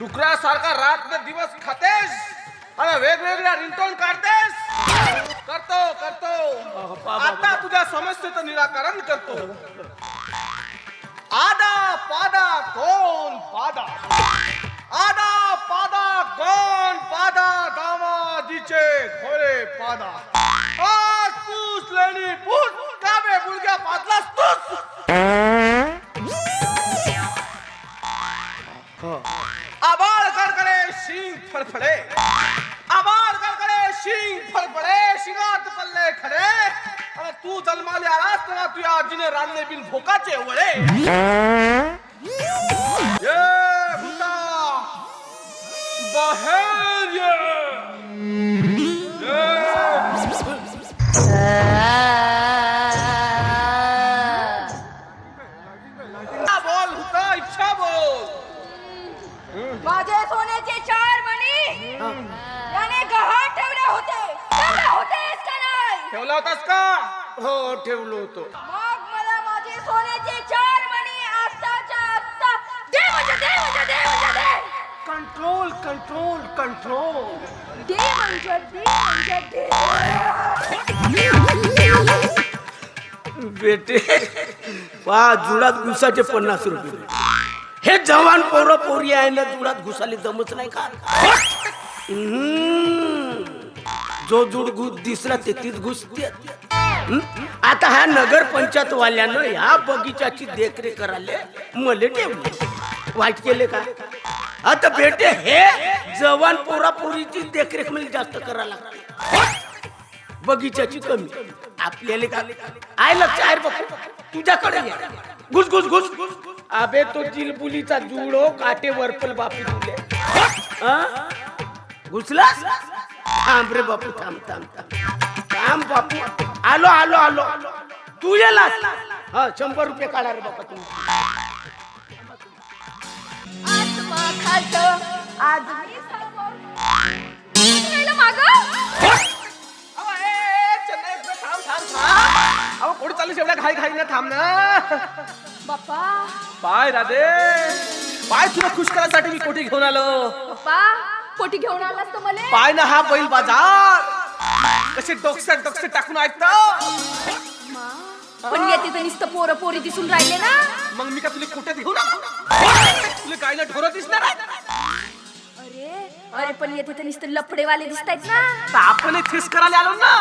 डुकरासारखा रात्र दिवस खातेस आणि वेगवेगळ्या रिंगटोन काढतेस. करतो करतो. आता तुझ्या समस्येचं निराकरण करतो. आदा पादा कोण पादा आदा पादा कोण पादा दामाजीचे घोडे पादा आज पूस लेणी पूस. काबे बुलग्या पातलास तूच. आबाळ कडकडे शिंग फडफडे। आबाळ कडकडे शिंग फडफडे शिंगात पल्ले खडे। अरे तू जन्माले आलास तेव्हा तुझ्या आजीने रानले बिन भोकाचे वळे ये भूता बहन होतास का? हो ठेवलो होतो. मग मला माझे सोन्याचे चार मणी आत्ताच्या आत्ता. दे म्हणजे दे म्हणजे दे म्हणजे दे. कंट्रोल कंट्रोल कंट्रोल दे म्हणजे दे म्हणजे दे. बेटे वा जुडात घुसाचे पन्नास रुपये हे जवान पोरं पोरी आहे ना जुडात घुसाले जमच नाही का. जो जुड घुस दिसला ते तीच घुसते. आता हा नगर पंचायत वाल्यानं ह्या बगीचाची देखरेख करायला मले ठेवले. वाईट केले का? आता बेटे हे जवान पोरापोरीची देखरेख मला जास्त करायला लागते बगीचाची कमी. आपल्याला का? आय लक्ष आहे बघ तुझ्याकडे घुस घुस घुस. अबे तो जिलबुलीचा जुडो काटे वरपल बापी तुले. थांब रे बापू थांब थांब थांब. थांब बापू आलो आलो आलो. तू येलास? हा शंभर रुपये काढा रे बापा तुम्ही. अहो, ए, चंद्रा, इकडे थांब, थांब, थांब. अहो, कोणी चाललीस एवढ्या घाई घाई ना थांब ना. बाप्पा. पाय राधे. पाय तुला खुश करायसाठी मी कोठी घेऊन आलो. बाप्पा. पोटी घेऊन आलास तर मला? पाय ना हा बैल बाजार कसे डोकसे डोकसे टाकून ऐकतो. पण येते तर नुसतं पोरं पोरी दिसून राहिले ना? मग मी का तुला कुठे घेऊन तुला काय ना ढोरं दिसणार? अरे अरे पण येते तर नुसतं लफडेवाले दिसत आहेत ना? तर आपण थिस करायला आलो ना?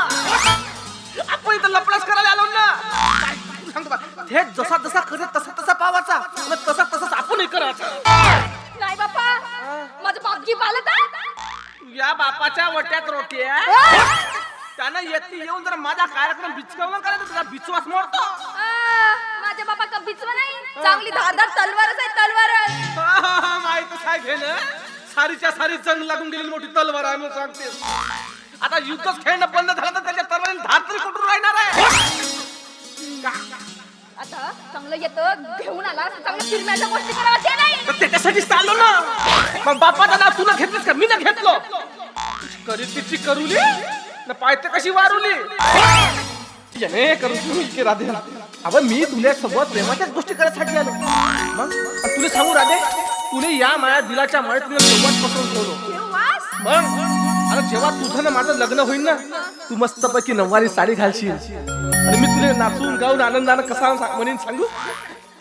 आपण इथं लपडच करायला आलो ना? काय सांगतो बा, हे जसा जसा करत तसा तसा पावाचा. आणि तसा तसाच आपण करायचं. माझं बापजी पालत या बापाच्या वट्यात रोटी आहे? त्यानं येते येऊन जर माझा कार्यक्रम बिचकावला करायचं तुझा बिचवास मोडतो माझ्या बापा का बिचवा नाही चांगली धारदार तलवारच आहे तलवारच माहितच आहे घे ना सारीच्या सारी जंग लागून गेलेली मोठी तलवार आहे म्हणून सांगते आता युद्धच खेळणं बंद झालं तर त्याच्या तलवारीला धार तरी कुठून राहणार आहे. आता चांगलं येतं घेऊन आला चांगलं फिरण्याच्या गोष्टी करावं ते नाही. तर त्याच्यासाठी चाललो ना. मग बापाचा नाव तुला घेतलंस का? मी ना घेतलो. करी तिची करुली ना पायते कशी वारुली. याने करू इतके राधे. अबे मी तुला सोबत प्रेमाच्याच गोष्टी करायसाठी आलो. मग? आणि तुला सांगू राधे तुने या माया दिलाच्या माळ्यात तुला सोबत पकडून ठेवलो. मग? आणि जेव्हा तुझं ना माझं लग्न होईल ना तू मस्तपैकी नऊवारी साडी घालशील. आणि मी तुला नाचून गाऊन आनंदानं कसा सा- म्हणेन सांगू?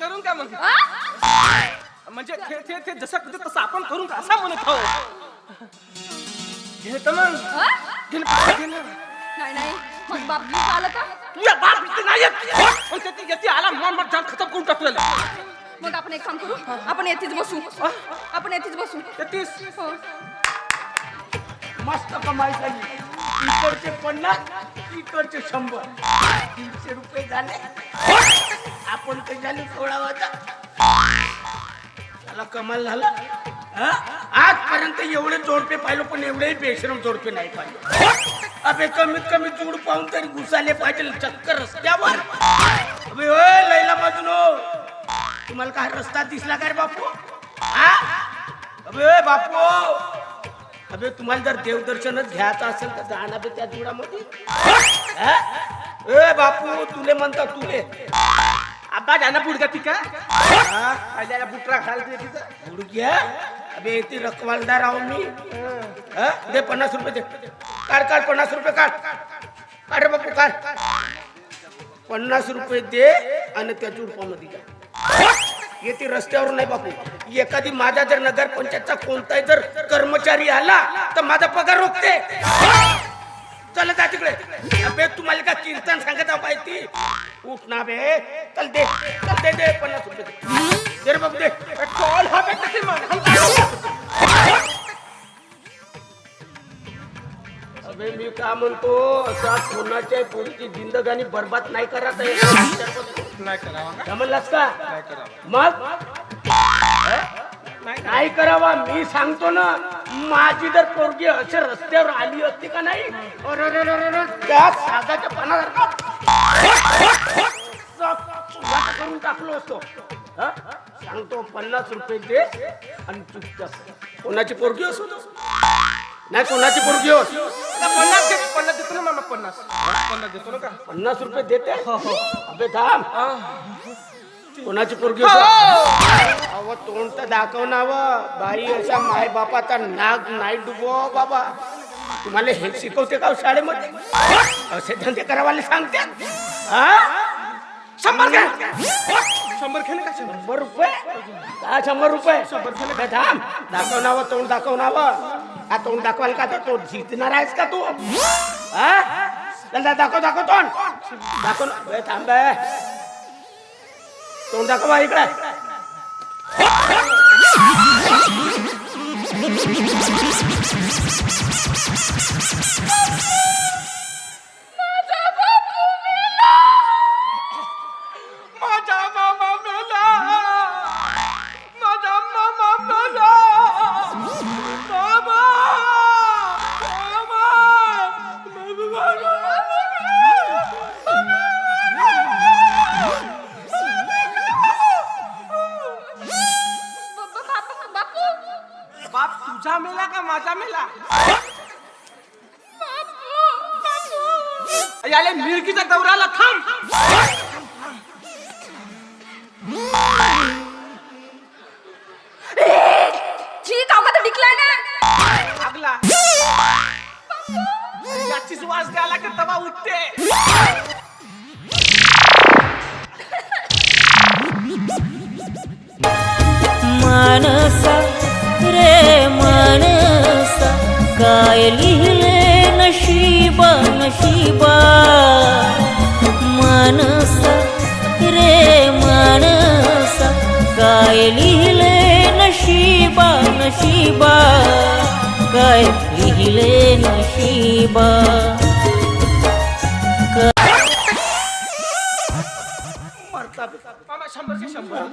करून का मग? म्हणजे ते ते ते जसं तसं आपण करून का असा म्हणत हो घे तर मग. घे ना, घे ना. नाही नाही. मग बापजी पालत तुझ्या बाप इथे नाही येत. पण ते- ते येते आला मन मन जाम खतम करून टाकलेलं. मग आपण एक काम करू. आपण येथेच बसू. आपण येथेच बसू. येतीस? हो. मस्त कमाई झाली. इकडचे पन्नास इकडचे शंभर. तीनशे रुपये झाले. आपण काही झाले सोळा वाजा. त्याला कमाल झाला. आजपर्यंत एवढे जोडपे पाहिलो पण एवढेही बेश्रम जोडपे नाही पाहिजे अबे कमीत कमी जोड पाहून तरी घुसाले पाहिजे चक्कर रस्त्यावर. अबे ओय लैला बाजूनो. तुम्हाला काय रस्ता दिसला काय बापू? हा? अबे बापू. अबे तुम्हाला जर देवदर्शनच घ्यायचं असेल तर जाणार त्या जुडामध्ये ए बापू तुले म्हणता तुले. आबा जाना पुढचा ती पहिल्याला हा, बुटरा घालते अबे ती रखवालदार आहो मी. दे पन्नास रुपये दे. काढ काढ पन्नास रुपये काढ. काढ रे बापू काढ. पन्नास रुपये दे आणि त्या चुडपामध्ये जा. येते रस्त्यावर नाही बापू. एखादी माझा जर नगर पंचायतचा कोणताही जर कर्मचारी आला तर माझा पगार रोखते. चल जा तिकडे. अबे तुम्हाला का कीर्तन सांगत पाहिजे माहिती? उठ ना बे. चल दे. चल दे दे पन्नास रुपये दे. रे बापू दे. कॉल हा अबे मी का म्हणतो असा कोणाच्या पोरीची जिंदगानी बर्बाद नाही करत आहे. नाही करावा. का समजलास का? नाही करावा. मग? नाही काय करावा? मी सांगतो ना माझी जर पोरगी असे रस्त्यावर आली असती का नाही? त्या सागाच्या पानासारखा करून टाकलो असतो. हा? सांगतो पन्नास रुपये दे आणि चुपचाप. कोणाची पोरगी असो. नाही कोणाची पोरगी असो पन्नास पन्नास देतो ना मामा पन्नास. पन्नास देतो ना का? पन्नास रुपये देते? अबे थांब. कोणाची पोरगी हो. असो अव तोंड तर दाखव ना व. बाई अशा माय बापाचा नाग नाही डुबो बाबा. तुम्हाला हे शिकवते का हो शाळेमध्ये? असे धंदे करावाले सांगते? हा? शंभर घ्या शंभर ना का? शंभर शंभर रुपये. का? शंभर रुपये थांब. दाखव नावं तोंड दाखव नावं. हा तोंड दाखवाल का? तर तो जिंकणार आहेस का तू? हा? चल दाखव दाखव तोंड. दाखव ना. थांब बे तोंड दाखव बा इकडे. मिरकीचा दौराला थांब. बा. शंभर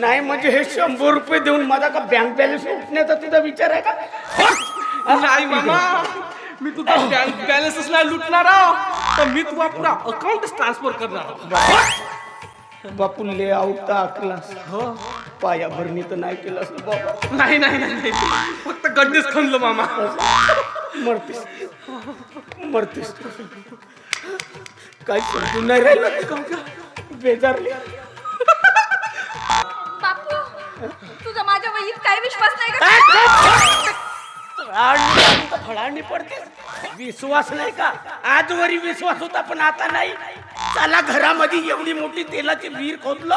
नाही म्हणजे हे शंभर रुपये देऊन माझा का बँक बॅलन्स उठण्याचा तुझा विचार आहे का? नाही मामा. मी तुझा बँक बॅलन्सच नाही लुटणार आहो. तर मी तुला पुरा अकाउंट ट्रान्सफर करणार. आहो. बापू ले आउट क्लास हो. पाया भरणी तर नाही केलास ना बाबा. नाही नाही नाही नाही. फक्त गड्डेच खणलं मामा. मरतेस. मरतेस. काय समजून नाही राहिलं? बेजारले बापू तुझा माझ्या वहीत काही विश्वास नाही का? फळांनी फळांनी पडते विश्वास नाही का? आजवरी विश्वास होता पण आता नाही. चला घरामध्ये एवढी मोठी तेलाची विहीर खोदलं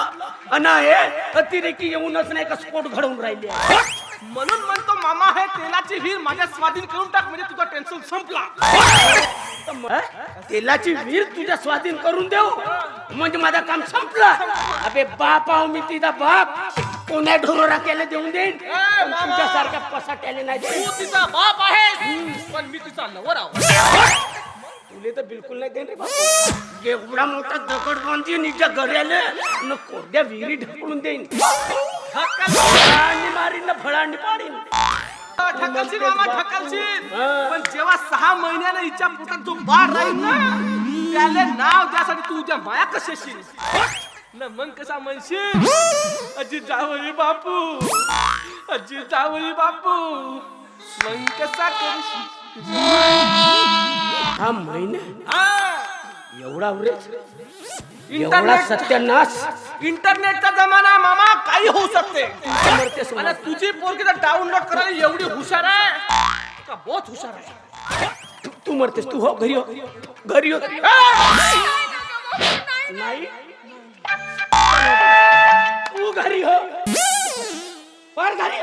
आणि हे अतिरेकी येऊनच नाही का स्फोट घडवून राहिले म्हणून म्हणतो मामा हे तेलाची विहीर माझ्या स्वाधीन करून टाक म्हणजे तुझा टेन्शन संपला. तेलाची विहीर तुझ्या स्वाधीन करून देऊ? म्हणजे माझं काम संपलं. अबे बाप आहो मी तिचा बाप. कोण्या ढोरा केले देऊन देईन? पण. तुझ्यासारख्या पसाट्याने नाही देईन तू तिचा बाप आहे पण मी तिचा नवर आहो. तुले तर बिलकुल नाही देईन रे बापू एवढा मोठा दगड बांधीन हिच्या घऱ्याला न कोरड्या विहिरी ढकलून देईन। फळांनी मारीन ना फळांनी पाडीन ढकलशील मामा ढकलशील हा. पण जेव्हा सहा महिन्यानं हिच्या पोटात जो बाळ राहील ना त्याला नाव द्यासाठी तू उद्या माया कशी येशील? न मग कसा म्हणशील? अजी जावळी बापू अजी जावळी बापू मग कसा करशील? हा महिने? हा. एवढा उरेच एवढा इंटरनेट सत्यानाश? इंटरनेटचा जमाना मामा. काही होऊ शकते. आणि तुझी पोरगी तर डाउनलोड करायला एवढी हुशार आहे का बहुत हुशार आहे? तू- मरतेस. तू हो घरी हो. घरी हो. नाही. तू घरी हो. पर घरी.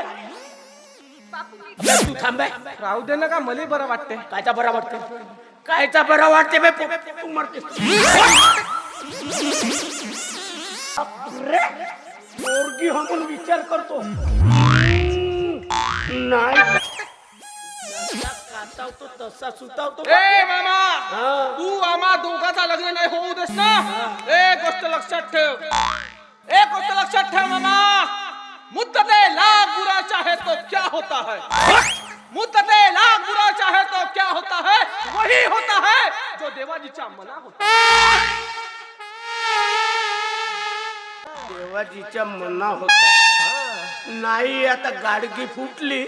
तू थांबाय राहू दे ना का मला बरं वाटते कायचा बरा वाटते कायचा बरा वाटते बे पो- तू मरतेस. बापरे, पोरगी हो म्हणून विचार करतो. नाही. काचावतो तसा सुतावतो. ए मामा! हा. तू आम्हा दोघाचा लग्न नाही होऊ देस ना? एक गोष्ट लक्षात ठेव. एक गोष्ट लक्षात ठेव मामा. मुद्दते लाख बुरा चाहे तो क्या होता है? मुद्दते लाख बुरा चाहे तो क्या होता है? वही होता है जो देवाजीच्या मना होता देवाजीच्या मना होता नाही आता गाडगी फुटली.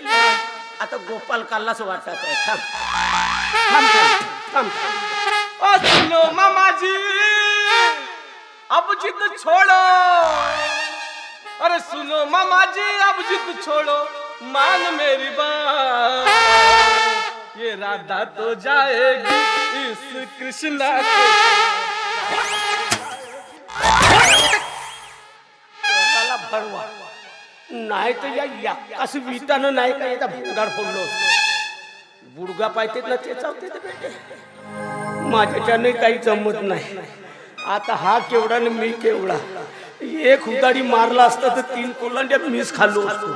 आता गोपाल कालाच वाटत आहे. थांब. थांब थांब थांब. सुनो मामा अब जिद छोड़ो. अरे सुनो मामाजी अब जिद छोड़ो. मान मेरी बात। ये राधा तो जाएगी इस कृष्णा के भरवा। नाही तर या याकास विटानं नाही का याचा भुंगार फोडलो? बुडगा पाहिजेत ना ते चावते ते बेटे माझ्याच्याने काही जमत नाही. आता हा केवढा आणि मी केवढा. एक हुदाडी मारला असता तर तीन कोलांड्यात मीच खाल्लो असतो.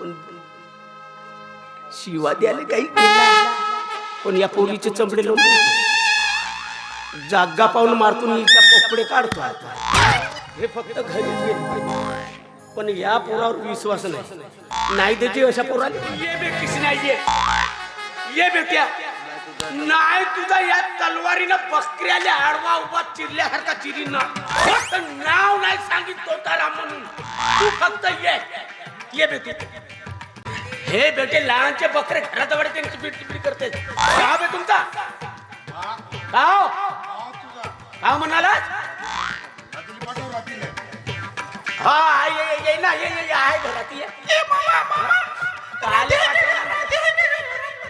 पण शिवा द्यायला काही पण या पोरीचे चमडे लावून जागा पाहून मारतून हिच्या पोपडे काढतो आता हे फक्त घरी गेले पाहिजे पण या पोरावर विश्वास नाही नाही त्याची अशा पोराला ये कृष्णा ये ये बेट्या नाही तुझा या तलवारीनं बकऱ्याला आडवा उभा चिरल्यासारखा चिरीन फक्त नाव नाही सांगित तोतारा म्हणून तू फक्त ये ये बेटे हे बेटे लहानचे बकरे घरात त्यांची पीठ पीठ करते. का बे तुमचा? गाव? गाव म्हणाला हा ये ये ये ना ये आहे घरात ये.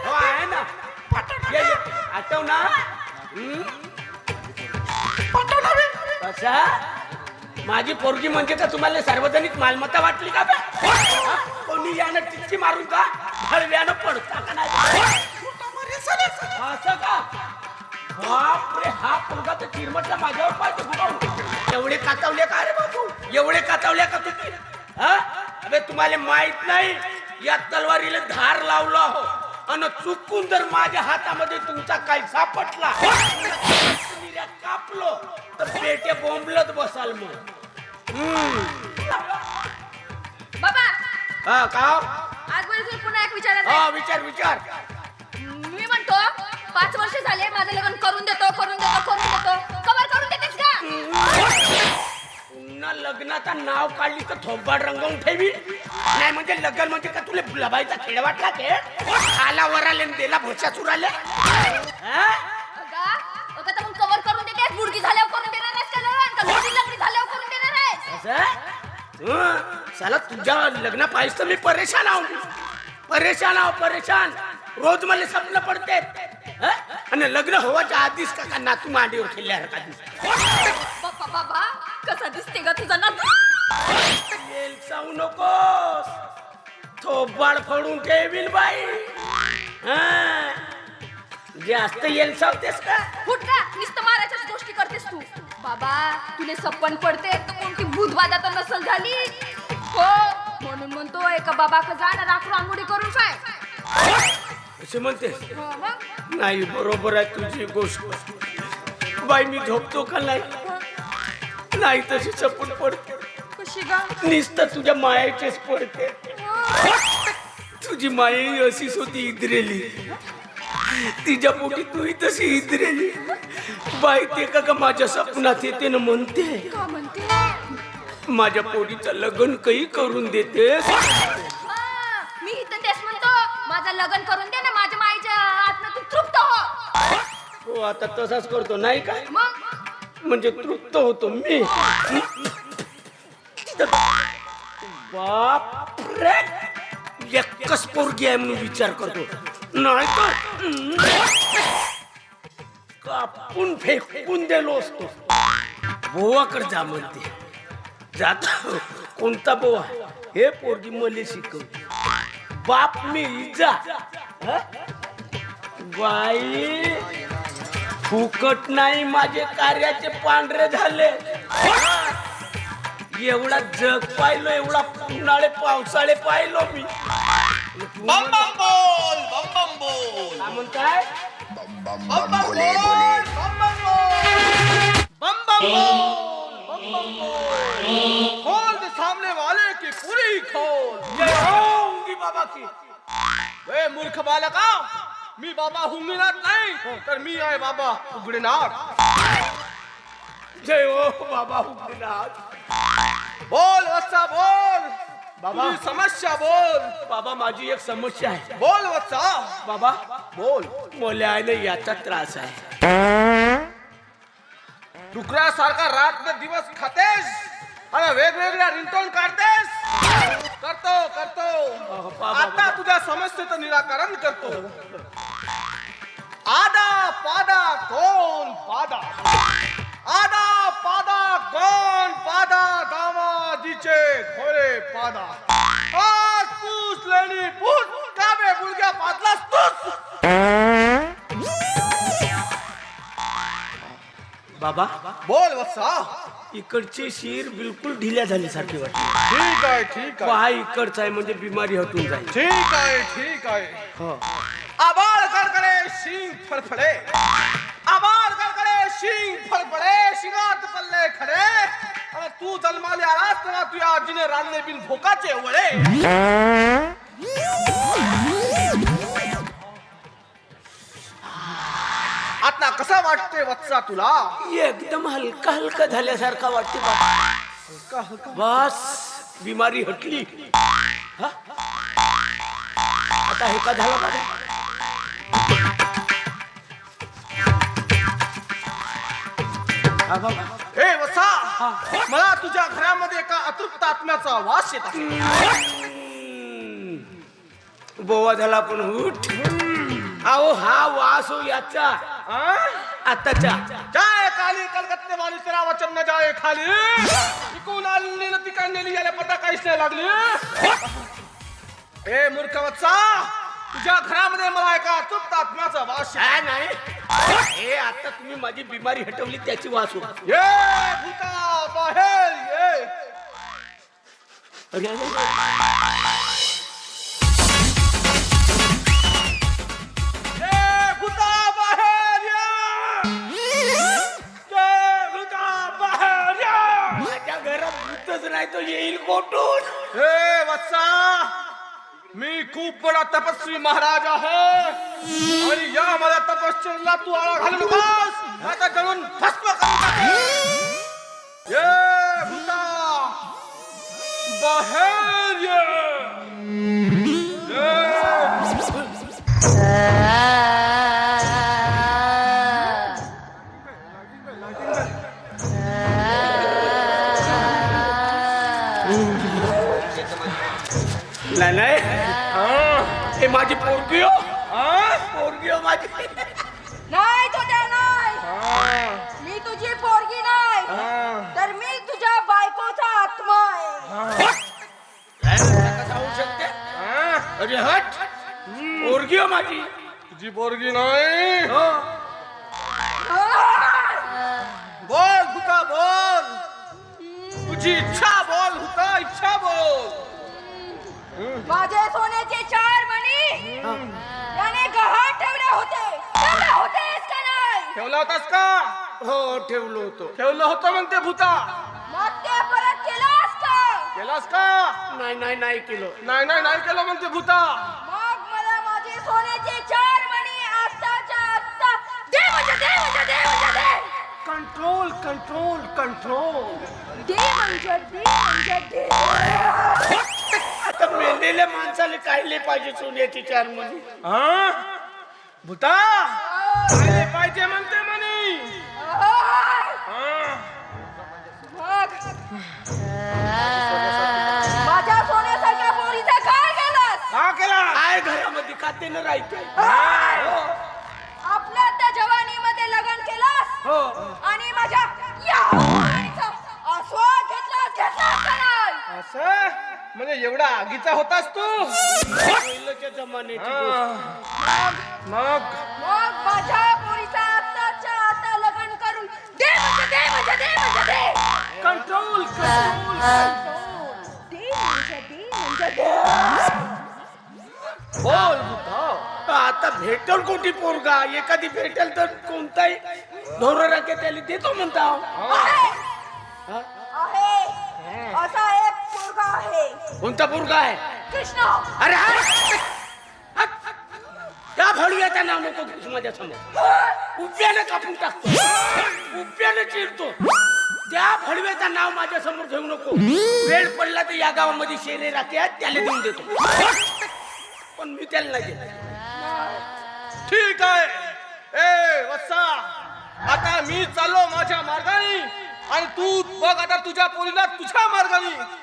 हो आहे ना. ये ये आठव ना. हम्म? कसा माझी पोरगी म्हणजे का तुम्हाला सार्वजनिक मालमत्ता वाटली का बे? यानं टिच्ची मारून का? हळव्यानं पडता का नाही? असं का? बापरे हा पोरगा तर चिरमटला माझ्यावर पाहिजे एवढे कातावले का रे बाबू एवढे कातावले का तुम्ही? हा? अबे तुम्हाला माहीत नाही या तलवारीला धार लावला हो. आणि चुकून जर माझ्या हातामध्ये तुमचा काही सापटला कापलो तर पेटे बोंबलत बसाल मग. बाबा हा का आज बरोबर पुन्हा एक विचारायचं हा. विचार विचार. मी म्हणतो पाच वर्ष झाले माझं लग्न करून देतो करून देतो करून देतो. कवर करून देतेस का? पुन्हा लग्नाचं नाव काढली तर थोबाड रंगवून ठेवी. नाही म्हणजे लग्न म्हणजे का तुला लबाईचा खेळ वाटला ते? आला वराले न दिला भोच्या चुराले. हा? अगा अगं तर मग कवर करून देतेस? बुडकी झाल्यावर करून देणार आहेस का लग्न? का लोटी लग्नी झाल्यावर करून देणार आहेस? असं? हं, साला तुझ्या लग्न पाहिजे तर मी परेशान आहो. परेशान आहो परेशान. रोज मला स्वप्न पडते. हं? आणि लग्न होवाच्या आधीच का का नातू मांडीवर खेळल्यासारखा दिसतो बाबा बाबा कसा दिसते ग तुझा ना येल जाऊ नकोस. थोबाड फोडून ठेवील बाई. हं. जास्त येल सावतेस का? फुट का नुसतं मारायच्याच गोष्टी करतेस तू. बाबा तुले सप्पन पडते तर कोणती भूतवादा तर नसल झाली? हो म्हणून म्हणतो एका बाबा जा ना राखू आंघोळी करून पाय असे म्हणतेस? हो मग नाही बरोबर आहे तुझी गोष्ट. बाई मी झोपतो का नाही? नाही तशी चपून पडते. कशी गा? नुसतं तुझ्या मायाचेच पडते. तुझी मायाही अशीच होती इद्रेली. तिच्या पोटी तूही तशी इद्रेली. बाई ते का का माझ्या स्वप्नात येते ना म्हणते? का म्हणते? माझ्या पोरीचं लग्न काही करून देतेस हा, मी इथं तेच म्हणतो माझं लग्न करून दे ना माझ्या माईच्या आत्मा तू तृप्त हो. हो आता तसाच करतो नाही काय मग? म्हणजे तृप्त होतो मी. बाप रे एकच पोरगी आहे म्हणून विचार करतो. नाही तर कापून फेकून दिलो असतो. बोवाकडे जा म्हणते. जात. कोणता बोवा? हे पोरगी मले शिकवते. बाप मी जा हं? बाई फुकट नाही माझे कार्याचे पांढरे झाले. एवढा जग पाहिलो एवढा उन्हाळे पावसाळे पाहिलो मी. बम बम बोल बम बम बोल काय म्हणताय? बम बम बोल बम बम बोल बम बम बोल बम बम बोल खोल दे सामने वाले की पूरी खोल। जय होंगी बाबा की। वे मूर्ख बालका मी बाबा हुंगीनाथ नाही। तर मी आहे बाबा उघडीनाथ जय हो बाबा उग्रनाथ बोल वत्सा बोल। बाबा. समस्या बोल। बाबा माझी एक समस्या आहे। बोल वत्सा। बाबा। बोल। मला आहे ना याचा त्रास आहे। डुकरासारखा रात ने दिवस खातेस। आणि वेगवेगळ्या रिंगटोन काढतेस. करतो करतो. आता तुझ्या समस्येचं निराकरण करतो. आदा पादा कोण पादा. आदा पादा कोण पादा दामाजीचे घोडे पादा. आज पूस लेणी पूस. काबे गुडघ्या पातलास तूच? बाबा? बोल वत्सा. इकडची शिर बिलकुल ढिल्या झाल्यासारखी वाटते ठीक आहे ठीक आहे. पहा इकडचा आहे म्हणजे बिमारी हटून जाईल. ठीक आहे ठीक आहे. हो. आबाळ कडकडे शिंग फडफडे. आबाळ कडकडे शिंग फडफडे शिंगात पल्ले खडे. तू जन्माले आलास तेव्हा तुझ्या आजीने रांगले बिन भोकाचे वळे वाटते वत्सा तुला? एकदम हलका हलका झाल्यासारखा वाटते बस बिमारी हटली. हा? आता हे का झालं हा बाबा वत्सा मला तुझ्या घरामध्ये एका अतृप्त आत्म्याचा वास येत आहे. बोवा झाला पण उठ. अहो हा वास हो याचा. आ? आताच्या जाय काली कलकत्ते वाली तेरा वचन न जाय खाली. इकून आलेली न तिकडलेली याला पता काहीच नाही लागली. ए मूर्ख वत्सा तुझ्या घरामध्ये मला एका तृप्त आत्म्याचा वास नाही? हे आता तुम्ही माझी बिमारी हटवली त्याची वास हो ये भूता बाहेर ये अरे, नाही तो येईल कोठून हे वत्सा मी खूप बडा तपस्वी महाराज आहे आणि या माझ्या तपश्चर्याला तू आळा घालू नकोस आता जळून भस्म करून टाकेन. ये भूता बाहेर ये. माझी पोरगी हो. पोरगी हो माझी. नाही तो त्या नाही मी तुझी पोरगी नाही. तर मी तुझ्या बायकोचा आत्मा आहे. शकते? अरे हट. पोरगी हो माझी. तुझी पोरगी नाही. हो. बोल भूता बोल. तुझी इच्छा बोल भूता इच्छा बोल. माझे सोन्याचे चार याने गहाण ठेवले होते. ठेवले होतेस का नाही. ठेवला होतास का? हो ठेवलो होतो. ठेवलं होतं म्हणते भूता. मग ते परत केलास का? केलास का? नाही नाही नाही केलो. नाही नाही नाही केलं म्हणते भूता. मग मला माझे सोन्याचे चार मणी आत्ताच्या आत्ता. दे म्हणजे दे म्हणजे दे म्हणजे दे. Control control control. दे म्हणजे दे म्हणजे दे. मेलेल्या माणसाला काढले पाहिजे सोने चार म्हणून. हा? भूता? पाहिजे म्हणते म्हणे. केला घरामध्ये खाते न हो. आपल्या त्या जवानीमध्ये लग्न हो. आणि माझ्या असं? म्हणजे एवढा आगीचा होतास तू? पहिल्याच्या जमान्याची गोष्ट. मग? मग माझ्या पोरीचा आताच्या आता लग्न करून दे म्हणजे दे म्हणजे दे म्हणजे दे. कंट्रोल कंट्रोल दे म्हणजे दे म्हणजे दे. बोल. आता भेटल कोणती पोरगा? एखादी भेटेल तर कोणताही धोरण राखे त्याला देतो म्हणता. आहे. आहे. असा एक पोरगा आहे. कोणता पोरगा आहे? कृष्ण. अरे हा. हा. त्या भडव्याचं नाव नको घेऊस माझ्यासमोर. उप्यानं कापून टाकतो. उप्यानं चिरतो. त्या भडव्याचं नाव माझ्यासमोर घेऊ नको. वेळ पडला तर या गावामध्ये शेरे राहते त्याला देऊन देतो. पण मी त्याला नाही देत ठीक आहे. ए वत्सा. आता मी चाललो माझ्या मार्गाने. आणि तू बघ आता तुझ्या पोरीला तुझ्या मार्गाने.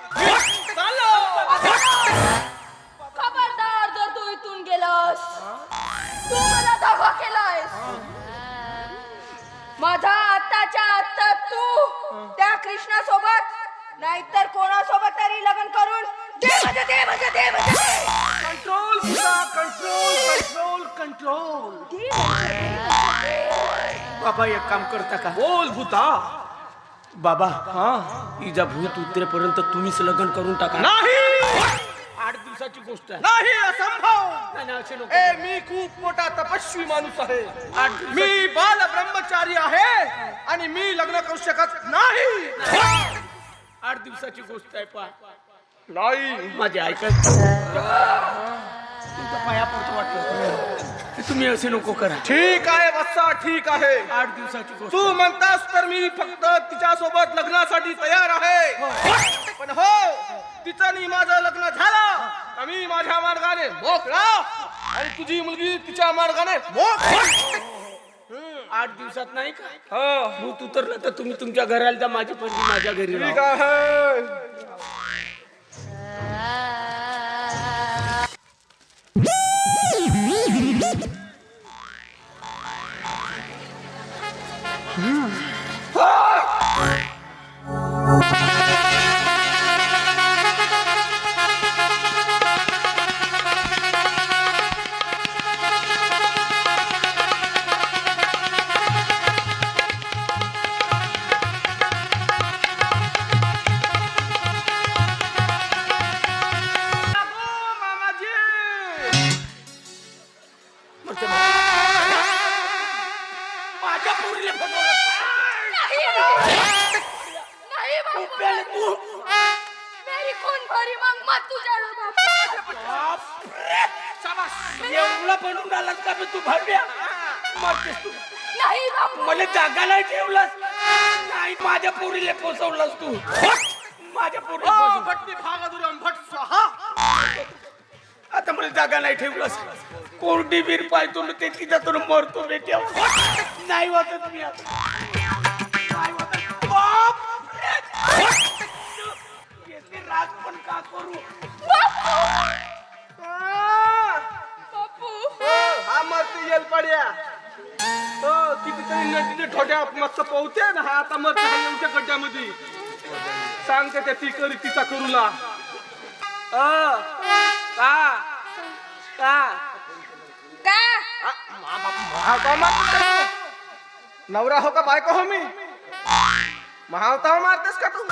खबरदार जर तू इथून गेलास तू मला धोका केलायस माझा आत्ताच्या आत्ता तू त्या कृष्णा सोबत नाहीतर कोणासोबत तरी लग्न करून दे म्हणजे दे म्हणजे दे म्हणजे दे. कंट्रोल कंट्रोल कंट्रोल कंट्रोल म्हणजे दे म्हणजे दे. बाबा एक काम करता का बोल भूता बाबा हा? इजा भूत उतरेपर्यंत तुम्हीच लग्न करून टाका. नाही! आठ दिवसाची गोष्ट आहे. नाही असंभव! नाही, नाही, असे नको. ए मी खूप मोठा तपस्वी माणूस आहे. आठ दिवसाची- मी बाल ब्रह्मचारी आहे आणि मी लग्न करू शकत नाही. आठ दिवसाची गोष्ट आहे पा नाही. माझे ऐकत तुमच्या पाया पडतो वाटलं. तुम्ही असे नको करा. ठीक आहे वत्सा ठीक आहे. आठ दिवसाची गोष्ट. तू म्हणतास तर मी फक्त तिच्या सोबत लग्नासाठी तयार आहे. पण हो तिचं आणि माझं लग्न झालं तर मी माझ्या मार्गाने मोकळा. आणि तुझी मुलगी तिच्या मार्गाने मोकळी. आठ दिवसात नाही का? हो. भूत उतरलं तर तुम्ही तुमच्या घराला जा माझी पण माझ्या घरी ठीक. आहे. बीर पाहतो ना ते तिथं मरतो बेट्या. नाही वाटत मी आता. नाही वाटत. बापरे! येते राग पण का करू? बापू. हो, हा मरते येल पड्या हो कितीतरी नदीने ठोड्या मस्त पोहते ना हा आता मरते हा येऊच्या गड्ड्यामध्ये. सांगते त्या ती करी तिचा करूला. अ, का? का? का? आ, मा बाप, महावता मारतेस का तू? नवरा हो का बायको हो मी? महावता मारतेस का तू?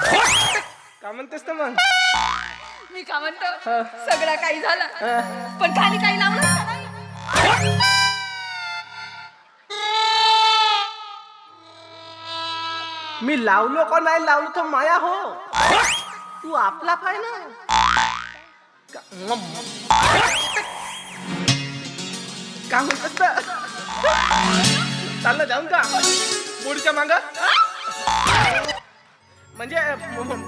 का म्हणतेस तर मग? मी का म्हणतो? सगळं काही झालं. पण खाली काही लावलं? मी लावलो का नाही लावलो तो माया हो. तू आपला पाय ना. काम मम- चाललं जाऊन का? पोरीच्या मांग? म्हणजे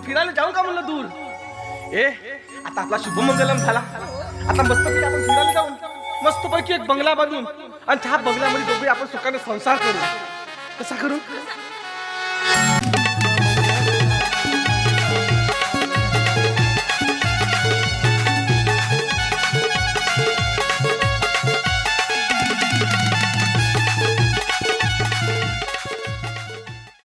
फिरायला जाऊ का म्हणलं दूर? ए आता आपला शुभमंगलम झाला. आता मस्तपैकी आपण फिरायला जाऊन मस्तपैकी एक बंगला बांधून आणि त्या बंगल्यामध्ये दोघे आपण सुखाने संसार करू. कसा करू?